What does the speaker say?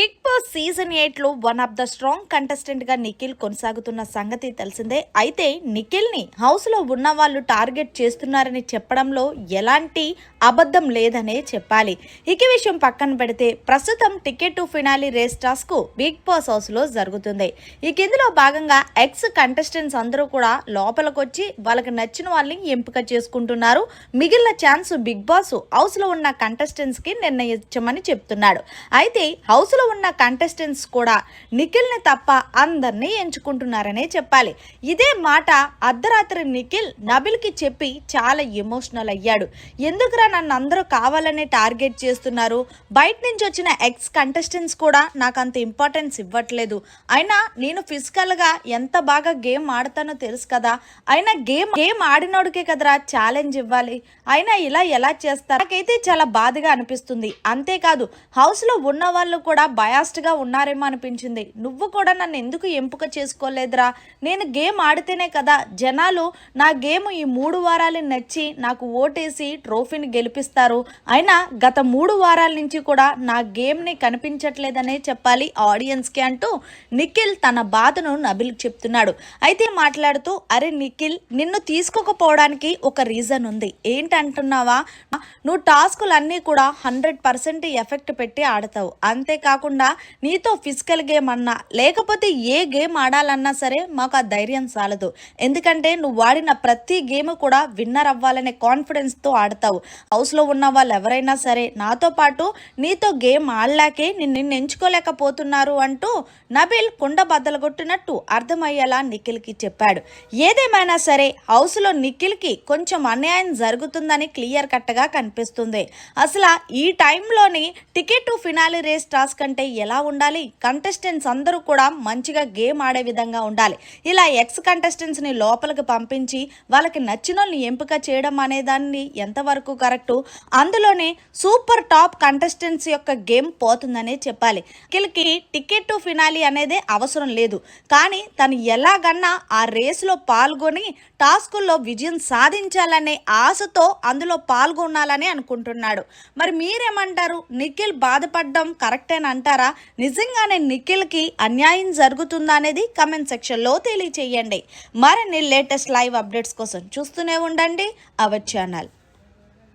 Big Boss season ఎయిట్లో one of the strong కంటెస్టెంట్గా నిఖిల్ కొనసాగుతున్న సంగతి తెలిసిందే. అయితే నిఖిల్ని హౌస్లో ఉన్న వాళ్ళు టార్గెట్ చేస్తున్నారని చెప్పడంలో ఎలాంటి అబద్ధం లేదనే చెప్పాలి. ఇక విషయం పక్కన పెడితే ప్రస్తుతం ticket to finale race task Big Boss హౌస్లో జరుగుతుంది. ఇక ఇందులో భాగంగా ఎక్స్ కంటెస్టెంట్స్ అందరూ కూడా లోపలికొచ్చి వాళ్ళకి నచ్చిన వాళ్ళని ఎంపిక చేసుకుంటున్నారు. మిగిలిన ఛాన్స్ బిగ్ బాస్ హౌస్లో ఉన్న కంటెస్టెంట్స్కి నిర్ణయించమని చెప్తున్నాడు. అయితే హౌస్లో ఉన్న కంటెస్టెంట్స్ కూడా నిఖిల్ని తప్ప అందరినీ ఎంచుకుంటున్నారనే చెప్పాలి. ఇదే మాట అర్ధరాత్రి నిఖిల్ నబిల్కి చెప్పి చాలా ఎమోషనల్ అయ్యాడు. ఎందుకురా నన్ను అందరూ కావాలనే టార్గెట్ చేస్తున్నారు? బయట నుంచి వచ్చిన ఎక్స్ కంటెస్టెంట్స్ కూడా నాకు అంత ఇంపార్టెన్స్ ఇవ్వట్లేదు. అయినా నేను ఫిజికల్గా ఎంత బాగా గేమ్ ఆడతానో తెలుసు కదా. అయినా గేమ్ గేమ్ ఆడినోడికే కదరా ఛాలెంజ్ ఇవ్వాలి. అయినా ఇలా ఎలా చేస్తారు? నాకైతే చాలా బాధగా అనిపిస్తుంది. అంతేకాదు హౌస్లో ఉన్న వాళ్ళు కూడా బయాస్ గా ఉన్నారేమో అనిపించింది. నువ్వు కూడా నన్ను ఎందుకు ఎంపిక చేసుకోలేదురా? నేను గేమ్ ఆడితేనే కదా జనాలు నా గేమ్ ఈ మూడు వారాలు నచ్చి నాకు ఓటేసి ట్రోఫీని గెలిపిస్తారు. అయినా గత మూడు వారాల నుంచి కూడా నా గేమ్ని కనిపించట్లేదనే చెప్పాలి ఆడియన్స్కి అంటూ నిఖిల్ తన బాధను నబిల్ చెప్తున్నాడు. అయితే మాట్లాడుతూ అరే నిఖిల్ నిన్ను తీసుకోకపోవడానికి ఒక రీజన్ ఉంది. ఏంటంటున్నావా? నువ్వు టాస్కులన్నీ కూడా హండ్రెడ్ పర్సెంట్ ఎఫెక్ట్ పెట్టి ఆడతావు. అంతేకాకుండా నీతో ఫిజికల్ గేమ్ అన్నా లేకపోతే ఏ గేమ్ ఆడాలన్నా సరే మాకు ఆ ధైర్యం చాలదు. ఎందుకంటే నువ్వు ఆడిన ప్రతి గేమ్ కూడా విన్నర్ అవ్వాలనే కాన్ఫిడెన్స్తో ఆడతావు. హౌస్లో ఉన్న వాళ్ళు ఎవరైనా సరే నాతో పాటు నీతో గేమ్ ఆడలేకే నిన్ను ఎంచుకోలేకపోతున్నారు అంటూ నబిల్ కుండ బద్దలగొట్టినట్టు అర్థమయ్యేలా నిఖిల్కి చెప్పాడు. ఏదేమైనా సరే హౌస్లో నిఖిల్కి కొంచెం అన్యాయం జరుగుతుందని క్లియర్ కట్గా కనిపిస్తుంది. అసలు ఈ టైంలోని ticket to finale race task అంటే ఎలా ఉండాలి? కంటెస్టెంట్స్ అందరూ కూడా మంచిగా గేమ్ ఆడే విధంగా ఉండాలి. ఇలా ఎక్స్ కంటెస్టెంట్స్ని లోపలికి పంపించి వాళ్ళకి నచ్చిన వాళ్ళని ఎంపిక చేయడం అనే దాన్ని ఎంతవరకు కరెక్టు? అందులోనే సూపర్ టాప్ కంటెస్టెంట్స్ యొక్క గేమ్ పోతుందనే చెప్పాలి. కిల్కి టికెట్ టు ఫినాలి అనేది అవసరం లేదు. కానీ తను ఎలాగన్నా ఆ రేసులో పాల్గొని టాస్కుల్లో విజయం సాధించాలనే ఆశతో అందులో పాల్గొనాలని అనుకుంటున్నాడు. మరి మీరేమంటారు? నిఖిల్ బాధపడడం కరెక్టేనంటారా? నిజంగానే నిఖిల్కి అన్యాయం జరుగుతుందా అనేది కమెంట్ సెక్షన్లో తెలియచేయండి. మరిన్ని లేటెస్ట్ లైవ్ అప్డేట్స్ కోసం చూస్తూనే ఉండండి. Our channel